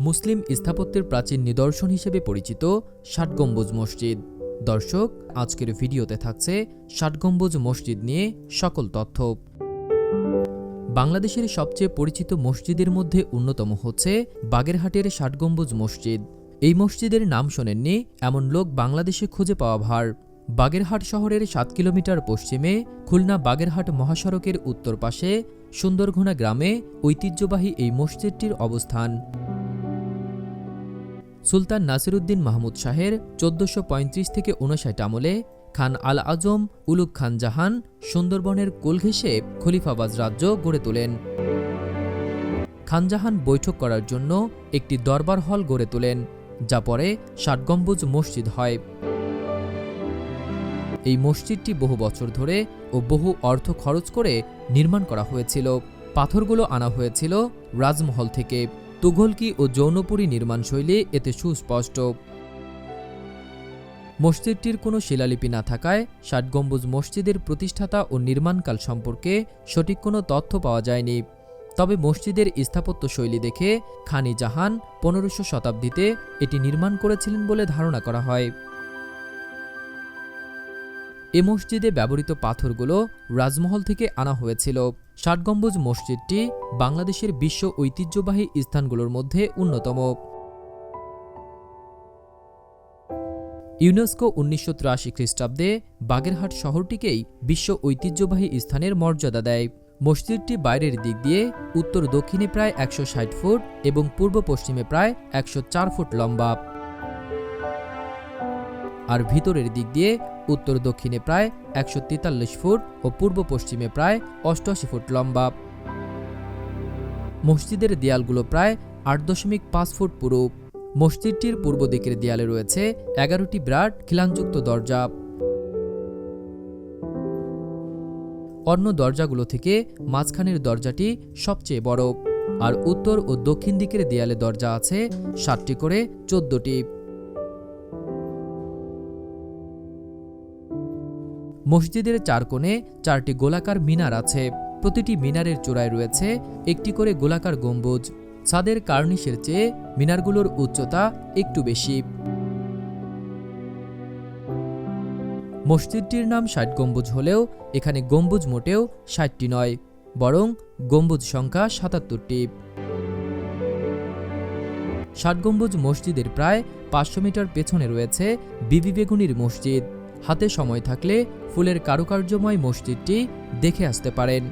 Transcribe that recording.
মুসলিম স্থাপত্যের প্রাচীন নিদর্শন হিসেবে পরিচিত ষাট গম্বুজ মসজিদ। দর্শক, আজকের ভিডিওতে থাকছে ষাট গম্বুজ মসজিদ নিয়ে সকল তথ্য। বাংলাদেশের সবচেয়ে পরিচিত মসজিদের মধ্যে অন্যতম হচ্ছে বাগেরহাটের ষাট গম্বুজ মসজিদ। এই মসজিদের নাম শোনেননি এমন লোক বাংলাদেশে খুঁজে পাওয়া ভার। বাগেরহাট শহরের সাত কিলোমিটার পশ্চিমে খুলনা বাগেরহাট মহাসড়কের উত্তর পাশে সুন্দরঘোনা গ্রামে ঐতিহ্যবাহী এই মসজিদটির অবস্থান। সুলতান নাসিরুদ্দিন মাহমুদ শাহের চোদ্দশো থেকে উনষাট আমলে খান আল আজম উলুক খান জাহান, সুন্দরবনের কোল ঘেঁষে খলিফাবাজ রাজ্য গড়ে তোলেন। খানজাহান বৈঠক করার জন্য একটি দরবার হল গড়ে তোলেন, যা পরে ষাট গম্বুজ মসজিদ হয়। এই মসজিদটি বহু বছর ধরে ও বহু অর্থ খরচ করে নির্মাণ করা হয়েছিল। পাথরগুলো আনা হয়েছিল রাজমহল থেকে। তুঘলকি ও যৌনপুরী নির্মাণশৈলী এতে সুস্পষ্ট। মসজিদটির কোনো শিলালিপি না থাকায় ষাটগম্বুজ মসজিদের প্রতিষ্ঠাতা ও নির্মাণকাল সম্পর্কে সঠিক কোনো তথ্য পাওয়া যায়নি। তবে মসজিদের স্থাপত্য শৈলী দেখে খানি জাহান পনেরোশো শতাব্দীতে এটি নির্মাণ করেছিলেন বলে ধারণা করা হয়। এ মসজিদে ব্যবহৃত পাথরগুলো রাজমহল থেকে আনা হয়েছিল। ষাট গম্বুজ মসজিদটি বাংলাদেশের বিশ্ব ঐতিহ্যবাহী স্থানগুলোর মধ্যে অন্যতম। ইউনেস্কো উনিশশো তিরাশি খ্রিস্টাব্দে বাগেরহাট শহরটিকেই বিশ্ব ঐতিহ্যবাহী স্থানের মর্যাদা দেয়। মসজিদটি বাইরের দিক দিয়ে উত্তর দক্ষিণে প্রায় একশো ষাট ফুট এবং পূর্ব পশ্চিমে প্রায় একশো চার ফুট লম্বা। আর ভিতরের দিক দিয়ে উত্তর দক্ষিণে প্রায় একশো তেতাল্লিশ ফুট ও পূর্ব পশ্চিমে প্রায় অষ্টআশি ফুট লম্বা। মসজিদের দেয়ালগুলো প্রায় আট দশমিক পাঁচ ফুট পুরু। মসজিদটির পূর্ব দিকের দেয়ালে রয়েছে এগারোটি বিরাট খিলানযুক্ত দরজা। অন্য দরজাগুলো থেকে মাঝখানের দরজাটি সবচেয়ে বড়। আর উত্তর ও দক্ষিণ দিকের দেয়ালে দরজা আছে সাতটি করে চোদ্দটি। মসজিদের চার কোণে চারটি গোলাকার মিনার আছে। প্রতিটি মিনারের চূড়ায় রয়েছে একটি করে গোলাকার গম্বুজ। ছাদের কার্নিশের চেয়ে মিনারগুলোর উচ্চতা একটু বেশি। মসজিদটির নাম ষাট গম্বুজ হলেও এখানে গম্বুজ মোটেও ষাটটি নয়, বরং গম্বুজ সংখ্যা সাতাত্তরটি। ষাট গম্বুজ মসজিদের প্রায় পাঁচশো মিটার পেছনে রয়েছে বিবি বেগুনির মসজিদ। হাতে সময় থাকলে ফুলের কারুকার্যময় মসজিদটি দেখে আসতে পারেন।